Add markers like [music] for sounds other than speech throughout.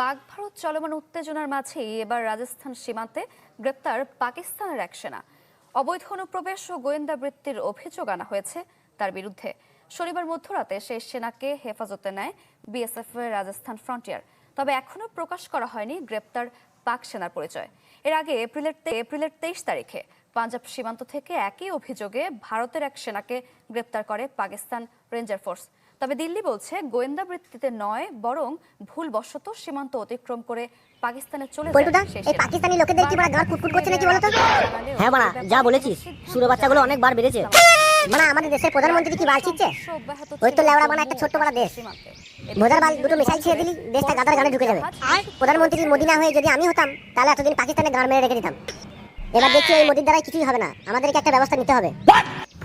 পাক ভারত চলমান উত্তেজনার মাঝেই এবার রাজস্থান সীমান্তে গ্রেপ্তার পাকিস্তানের এক সেনা। অবৈধ অনুপ্রবেশ ও গোয়েন্দা বৃত্তির অভিযোগ আনা হয়েছে তার বিরুদ্ধে। শনিবার মধ্যরাতে সেই সেনাকে হেফাজতে নেয় বিএসএফ এর রাজস্থান ফ্রন্টিয়ার। তবে এখনও প্রকাশ করা হয়নি গ্রেপ্তার পাক সেনার পরিচয়। এর আগে এপ্রিলের এপ্রিলের তেইশ তারিখে পাঞ্জাব সীমান্ত থেকে একই অভিযোগে ভারতের এক সেনাকে গ্রেপ্তার করে পাকিস্তান রেঞ্জার ফোর্স। তবে দিল্লি বলছে গোয়েন্দা বৃত্তিতে নয় বরং ভুলবশত সীমান্ত অতিক্রম করে পাকিস্তানে চলে যায় এই পাকিস্তানি লোকেদের কি বড় গাঁট কুটকুট করছে নাকি বলতো? হ্যাঁ বাড়া যা বলেছিস সুরে বাচ্চাগুলো অনেকবার বেড়েছে। মানে আমাদের দেশের প্রধানমন্ত্রী কি বাল ছিচ্ছে ওই তো লেওড়া বানা একটা ছোট্ট বড় দেশ। ভোজার বাল দুটো মিসাইল ছেড়ে দিলি দেশটা গাদার গানে ঢুকে যাবে। প্রধানমন্ত্রী মোদি না হয়ে যদি আমি হতাম তাহলে এতদিন পাকিস্তানে গান মেরে রেখে দিতাম। এবার দেখছি এই মোদির দ্বারাই কিছুই হবে না। আমাদেরকে একটা ব্যবস্থা নিতে হবে।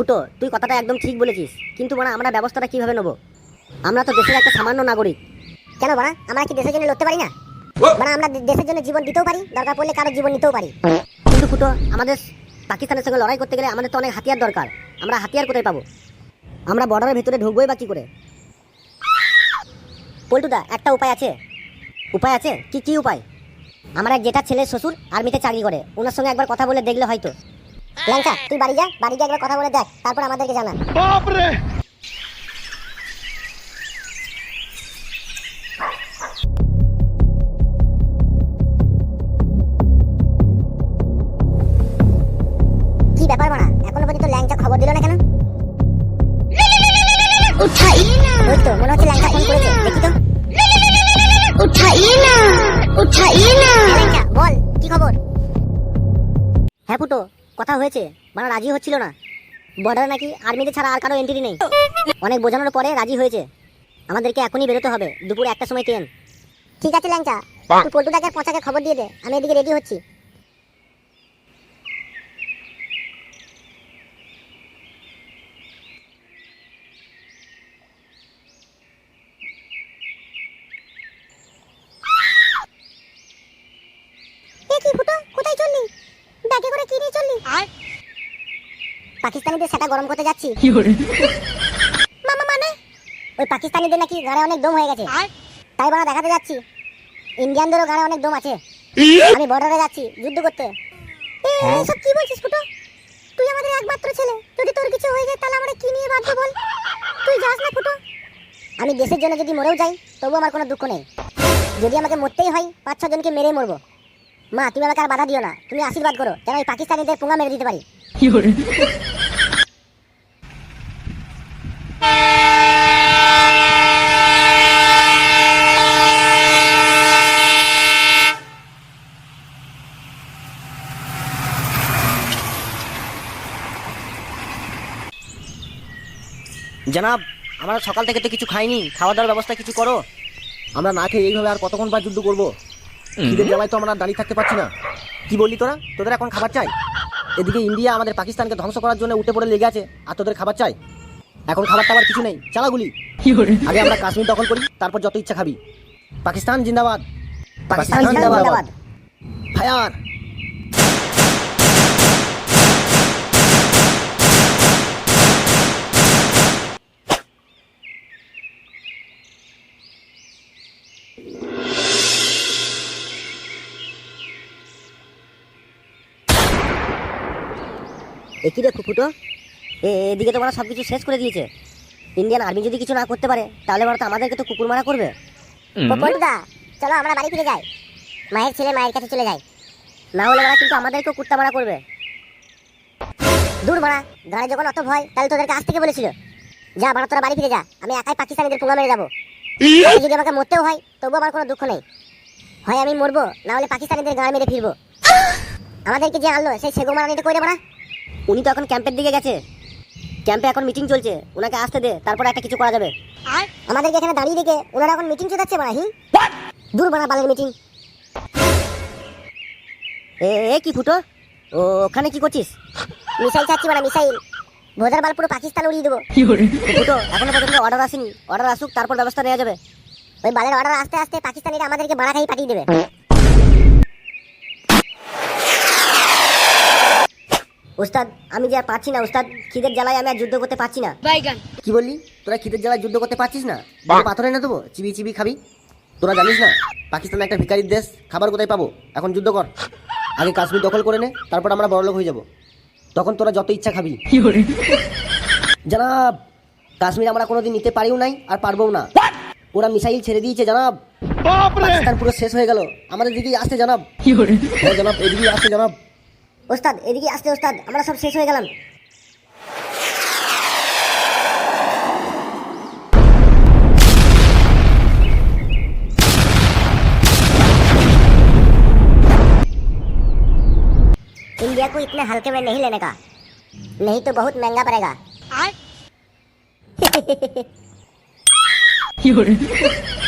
ফুটো, তুই কথাটা একদম ঠিক বলেছিস। কিন্তু মানে আমরা ব্যবস্থাটা কীভাবে নেব? আমরা তো দেশের একটা সামান্য নাগরিক। কেন বাড়া, আমরা কি দেশের জন্য লড়তে পারি না? মানে আমরা দেশের জন্য জীবন দিতেও পারি, দরকার পড়লে কারও জীবন নিতেও পারি। কিন্তু ফুটো, আমাদের পাকিস্তানের সঙ্গে লড়াই করতে গেলে আমাদের তো অনেক হাতিয়ার দরকার। আমরা হাতিয়ার কোথায় পাবো? আমরা বর্ডারের ভিতরে ঢুকবোই বা কি করে? পল্টুদা, একটা উপায় আছে। উপায় আছে? কি কি উপায়? আমার এক জেঠার ছেলে শ্বশুর আর্মিতে চাকরি করে। ওনার সঙ্গে একবার কথা বলে দেখলে হয়তো। ল্যাংচা তুই বাড়ি যা বাড়ি গিয়ে একবার কথা বলে দেখ তারপর আমাদেরকে জানা বাপ রে কি ব্যাপার মানা এখনও পর্যন্ত ল্যাংচা খবর দিল না কেন? উঠাই ওই তো মনে হচ্ছে ল্যাংচা ফোন করেছে। দেখি তো। উঠাই না। উঠাই না। ল্যাংচা বল কি খবর? হ্যাঁ ফুটো কথা হয়েছে? মানে রাজি হচ্ছিল না। বর্ডারে নাকি আর্মিতে ছাড়া আর কারও এন্ট্রি নেই। অনেক বোঝানোর পরে রাজি হয়েছে। আমাদেরকে এখনই বেরোতে হবে। দুপুর একটা সময় ট্রেন ঠিক আছে ল্যাংচা। তুই পল্টুদাকে পচাকে খবর দিয়ে দে। আমি এদিকে রেডি হচ্ছি এ কি ফুটো কোথায় চললি ব্যাগে করে চললি পাকিস্তানিদের সেটা গরম করতে যাচ্ছি। মামা মানে? ওই পাকিস্তানিদের নাকি অনেক দম হয়ে গেছে। তাই বড় দেখাতে যাচ্ছি। ইন্ডিয়ানদেরও অনেক দম আছে। আমি বর্ডারে যাচ্ছি যুদ্ধ করতে। এসব কি বলছিস ফুটো? তুই আমাদের একমাত্র ছেলে। যদি তোর কিছু হয়ে যায় তাহলে আমরা কি নিয়ে বাঁচবো বল? তুই যাস না ফুটো। আমি দেশের জন্য যদি মরেও যাই তবু আমার কোনো দুঃখ নেই। যদি আমাকে মরতেই হয় পাঁচ ছ জনকে মেরে মরবো। মা, তুমি আমাকে আর বাধা দিও না। তুমি আশীর্বাদ করো, যেন ওই পাকিস্তানিদের পুঙ্গা মেরে দিতে পারি। জানাব, আমরা সকাল থেকে তো কিছু খাইনি। খাওয়া দাওয়ার ব্যবস্থা কিছু করো। আমরা না খেয়ে এইভাবে আর কতক্ষণ পর যুদ্ধ করব? খিদের জ্বালায় তো আমরা দাঁড়িয়ে থাকতে পারছি না। কি বললি তোরা? তোদের এখন খাবার চাই? এদিকে ইন্ডিয়া আমাদের পাকিস্তানকে ধ্বংস করার জন্য উঠে পড়ে লেগে আছে আর তোদের খাবার চাই। এখন খাবার টাবার কিছু নেই। চালাগুলি আগে আমরা কাশ্মীর দখল করি তারপর যত ইচ্ছা খাবি। পাকিস্তান জিন্দাবাদ। পাকিস্তান জিন্দাবাদ। জিন্দাবাদ। ফায়ার একই রে ফুটো এদিকে তো ওরা সব কিছু শেষ করে দিয়েছে। ইন্ডিয়ান আর্মি যদি কিছু না করতে পারে তাহলে ওরা তো আমাদেরকে তো কুকুর মারা করবে। পল্টুদা চলো আমরা বাড়ি ফিরে যাই। মায়ের ছেলে মায়ের কাছে চলে যায় না হলে ওরা কিন্তু আমাদেরকেও কুত্তা মারা করবে। দূর মারা গাড়ি যখন অত ভয় তাহলে তোদেরকে আজ থেকে বলেছিল। যা মারা তোরা বাড়ি ফিরে যা। আমি একাই পাকিস্তানিদের পুঙ্গা মেরে যাব যদি আমাকে মরতেও হয় তবুও আমার কোনো দুঃখ নেই। হয় আমি মরবো না হলে পাকিস্তানিদের গাড়ি মেরে ফিরবো। আমাদেরকে যে আনলো সেই সেগো মারা নিতে করে মারা। উনি তো এখন ক্যাম্পের দিকে গেছে। ক্যাম্পে এখন মিটিং চলছে। ওনাকে আসতে দে তারপর একটা কিছু করা যাবে। আমাদেরকে এখানে দাঁড়িয়ে রেখে ওনারা এখন মিটিং চলাচ্ছে মারা হি? দূর মারা বালের মিটিং এ কি ফুটো? ও ওখানে কি করছিস? মিসাইল চাচ্ছি মারা মিসাইল। ভোজার বাল পুরো পাকিস্তান উড়িয়ে দেবো। ফুটো এখনও পর্যন্ত অর্ডার আসেনি। অর্ডার আসুক তারপর ব্যবস্থা নেওয়া যাবে। ওই বালের অর্ডার আস্তে আস্তে পাকিস্তানিরা আমাদেরকে মারা খাই পাঠিয়ে দেবে। ওস্তাদ আমি যা পাচ্ছি না ওস্তাদ খিদের জ্বালায় আমি আর যুদ্ধ করতে পারছি না। কি বললি? তোরা খিদের জ্বালায় যুদ্ধ করতে পারছিস না? পাথরে না দেবো চিবি চিবি খাবি। তোরা জানিস না পাকিস্তান একটা ভিকারির দেশ খাবার কোথায় পাবো? এখন যুদ্ধ কর। আগে কাশ্মীর দখল করে নে তারপর আমরা বড়লোক হয়ে যাব। তখন তোরা যত ইচ্ছা খাবি। জানাব কাশ্মীর আমরা কোনোদিন নিতে পারিও নাই আর পারব না। ওরা মিসাইল ছেড়ে দিয়েছে জানাব। পাকিস্তান পুরো শেষ হয়ে গেল। আমাদের দিদি আসতে জানাব। হ্যাঁ, জানাব এদিকেই আসতে জানাব। ওস্তাদ এদিকে আসতে ওস্তাদ আমরা সব শেষ হয়ে গেলাম इंडिया को इतने हल्के में नहीं लेने का नहीं तो बहुत महंगा पड़ेगा [laughs]